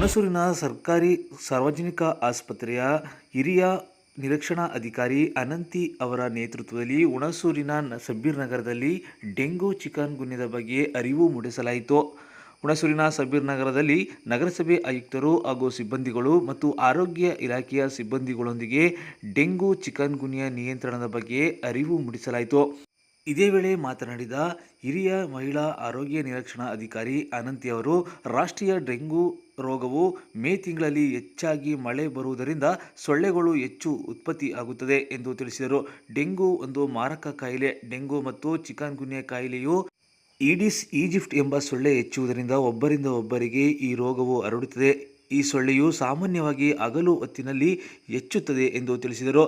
ಹುಣಸೂರಿನ ಸರ್ಕಾರಿ ಸಾರ್ವಜನಿಕ ಆಸ್ಪತ್ರೆಯ ಹಿರಿಯ ನಿರೀಕ್ಷಣಾ ಅಧಿಕಾರಿ ಅನಂತಿ ಅವರ ನೇತೃತ್ವದಲ್ಲಿ ಹುಣಸೂರಿನ ಸಬ್ಬೀರ್ ನಗರದಲ್ಲಿ ಡೆಂಗು ಚಿಕನ್ ಗುನ್ಯದ ಬಗ್ಗೆ ಅರಿವು ಮೂಡಿಸಲಾಯಿತು. ಹುಣಸೂರಿನ ಸಬ್ಬೀರ್ ನಗರದಲ್ಲಿ ನಗರಸಭೆ ಆಯುಕ್ತರು ಹಾಗೂ ಸಿಬ್ಬಂದಿಗಳು ಮತ್ತು ಆರೋಗ್ಯ ಇಲಾಖೆಯ ಸಿಬ್ಬಂದಿಗಳೊಂದಿಗೆ ಡೆಂಗು ಚಿಕನ್ ಗುನ್ಯ ನಿಯಂತ್ರಣದ ಬಗ್ಗೆ ಅರಿವು ಮೂಡಿಸಲಾಯಿತು. ಇದೇ ವೇಳೆ ಮಾತನಾಡಿದ ಹಿರಿಯ ಮಹಿಳಾ ಆರೋಗ್ಯ ನಿರೀಕ್ಷಣಾ ಅಧಿಕಾರಿ ಅನಂತಿ ಅವರು, ರಾಷ್ಟ್ರೀಯ ಡೆಂಗು ರೋಗವು ಮೇ ತಿಂಗಳಲ್ಲಿ ಹೆಚ್ಚಾಗಿ ಮಳೆ ಬರುವುದರಿಂದ ಸೊಳ್ಳೆಗಳು ಹೆಚ್ಚು ಉತ್ಪತ್ತಿ ಆಗುತ್ತದೆ ಎಂದು ತಿಳಿಸಿದರು. ಡೆಂಗು ಒಂದು ಮಾರಕ ಕಾಯಿಲೆ. ಡೆಂಗು ಮತ್ತು ಚಿಕನ್ ಗುನ್ಯ ಕಾಯಿಲೆಯು ಈಡಿಸ್, ಈಜಿಪ್ಟ್ ಎಂಬ ಸೊಳ್ಳೆ ಹೆಚ್ಚುವುದರಿಂದ ಒಬ್ಬರಿಂದ ಒಬ್ಬರಿಗೆ ಈ ರೋಗವು ಹರಡುತ್ತದೆ. ಈ ಸೊಳ್ಳೆಯು ಸಾಮಾನ್ಯವಾಗಿ ಹಗಲು ಹೊತ್ತಿನಲ್ಲಿ ಹೆಚ್ಚುತ್ತದೆ ಎಂದು ತಿಳಿಸಿದರು.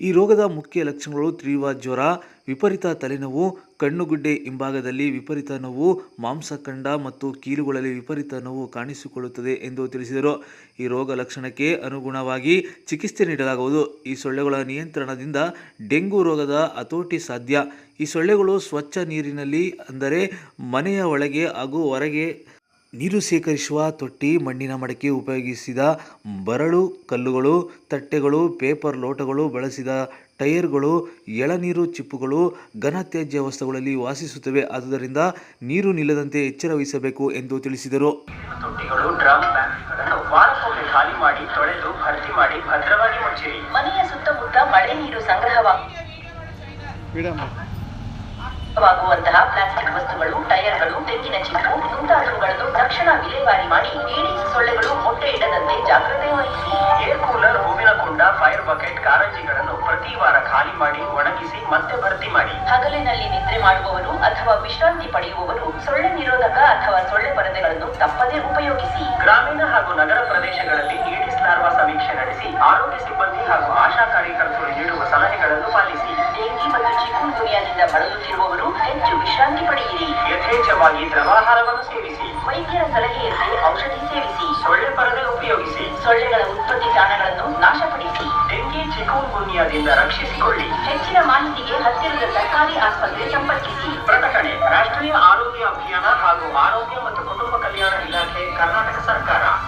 ಈ ರೋಗದ ಮುಖ್ಯ ಲಕ್ಷಣಗಳು ತೀವ್ರ ಜ್ವರ, ವಿಪರೀತ ತಲೆನೋವು, ಕಣ್ಣುಗುಡ್ಡೆ ಹಿಂಭಾಗದಲ್ಲಿ ವಿಪರೀತ ನೋವು, ಮಾಂಸಖಂಡ ಮತ್ತು ಕೀಲುಗಳಲ್ಲಿ ವಿಪರೀತ ನೋವು ಕಾಣಿಸಿಕೊಳ್ಳುತ್ತದೆ ಎಂದು ತಿಳಿಸಿದರು. ಈ ರೋಗ ಲಕ್ಷಣಕ್ಕೆ ಅನುಗುಣವಾಗಿ ಚಿಕಿತ್ಸೆ ನೀಡಲಾಗುವುದು. ಈ ಸೊಳ್ಳೆಗಳ ನಿಯಂತ್ರಣದಿಂದ ಡೆಂಗು ರೋಗದ ಹತೋಟಿ ಸಾಧ್ಯ. ಈ ಸೊಳ್ಳೆಗಳು ಸ್ವಚ್ಛ ನೀರಿನಲ್ಲಿ ಅಂದರೆ ಮನೆಯ ಒಳಗೆ ಹಾಗೂ ಹೊರಗೆ ನೀರು ಶೇಖರಿಸುವ ತೊಟ್ಟಿ ಮಣ್ಣಿನ ಮಡಕೆ ಉಪಯೋಗಿಸಿದ ಬರಳು ಕಲ್ಲುಗಳು ತಟ್ಟೆಗಳು ಪೇಪರ್ ಲೋಟಗಳು ಬಳಸಿದ ಟೈರ್ಗಳು ಎಳನೀರು ಚಿಪ್ಪುಗಳು ಘನತ್ಯಾಜ್ಯ ವಸ್ತುಗಳಲ್ಲಿ ವಾಸಿಸುತ್ತವೆ. ಆದುದರಿಂದ ನೀರು ನಿಲ್ಲದಂತೆ ಎಚ್ಚರ ವಹಿಸಬೇಕು ಎಂದು ತಿಳಿಸಿದರು. ಖಾಲಿ ಮಾಡಿ ತೊಳೆದು ಭರ್ತಿ ಮಾಡಿ ಭದ್ರವಾಗಿ ಮುಚ್ಚಿರಿ. ಮನೆಯ ಸುತ್ತಮುತ್ತ ಮಳೆ ನೀರು ಸಂಗ್ರಹವಾಗುವಂತಹ ವಸ್ತುಗಳು ಟೈರ್ಗಳು ತೆಂಗಿನ ಚಿಪ್ಪು ಮುಂತಾದವುಗಳನ್ನು ತಕ್ಷಣ ವಿಲೇವಾರಿ ಮಾಡಿ ನೀಡಿ ಸೊಳ್ಳೆಗಳು ಮೊಟ್ಟೆ ಇಡದಂತೆ ಜಾಗ್ರತೆ ವಹಿಸಿ. ಏರ್ ಕೂಲರ್ ಹೂವಿನ ಕುಂಡ ಫೈರ್ ಬಕೆಟ್ ಕಾರಂಜಿಗಳನ್ನು ಪ್ರತಿ ವಾರ ಖಾಲಿ ಮಾಡಿ ಒಣಗಿಸಿ ಮತ್ತೆ ಭರ್ತಿ ಮಾಡಿ. ಹಗಲಿನಲ್ಲಿ ನಿದ್ರೆ ಮಾಡುವವರು ಅಥವಾ ವಿಶ್ರಾಂತಿ ಪಡೆಯುವವರು ಸೊಳ್ಳೆ ನಿರೋಧಕ ಅಥವಾ ಸೊಳ್ಳೆ ಪರದೆಗಳನ್ನು ತಪ್ಪದೇ ಉಪಯೋಗಿಸಿ. ಗ್ರಾಮೀಣ ಹಾಗೂ ನಗರ ಪ್ರದೇಶಗಳಲ್ಲಿ ಈಡಿಸ್ ಲಾರ್ವಾ ಸಮೀಕ್ಷೆ ನಡೆಸಿ ಆರೋಗ್ಯ ಸಿಬ್ಬಂದಿ ಹಾಗೂ ಆಶಾ ಕಾರ್ಯಕರ್ತರು ನೀಡುವ ಸಲಹೆಗಳನ್ನು ಪಾಲಿಸಿ. ಡೆಂಗಿ ಮತ್ತು ಚಿಕುನ್ ಗುನಿಯಾದಿಂದ ಬಳಲುತ್ತಿರುವವರು ಹೆಚ್ಚು ವಿಶ್ರಾಂತಿ ಪಡೆಯಿರಿ. ಯಥೇಚ್ಛವಾಗಿ ದ್ರವಾಹಾರವನ್ನು ಸೇವಿಸಿ. ವೈದ್ಯರ ಸಲಹೆಯಂತೆ ಔಷಧಿ ಸೇವಿಸಿ. ಸೊಳ್ಳೆ ಪರದೆ ಉಪಯೋಗಿಸಿ. ಸೊಳ್ಳೆಗಳ ಉತ್ಪತ್ತಿ ತಾಣಗಳನ್ನು ನಾಶಪಡಿಸಿ. ಡೆಂಗಿ ಚಿಕೋನ್ ಗುನ್ಯಾದಿಂದ ರಕ್ಷಿಸಿಕೊಳ್ಳಿ. ಹೆಚ್ಚಿನ ಮಾಹಿತಿಗೆ ಹತ್ತಿರದ ಸರ್ಕಾರಿ ಆಸ್ಪತ್ರೆ ಸಂಪರ್ಕಿಸಿ. ಪ್ರಕಟಣೆ ರಾಷ್ಟ್ರೀಯ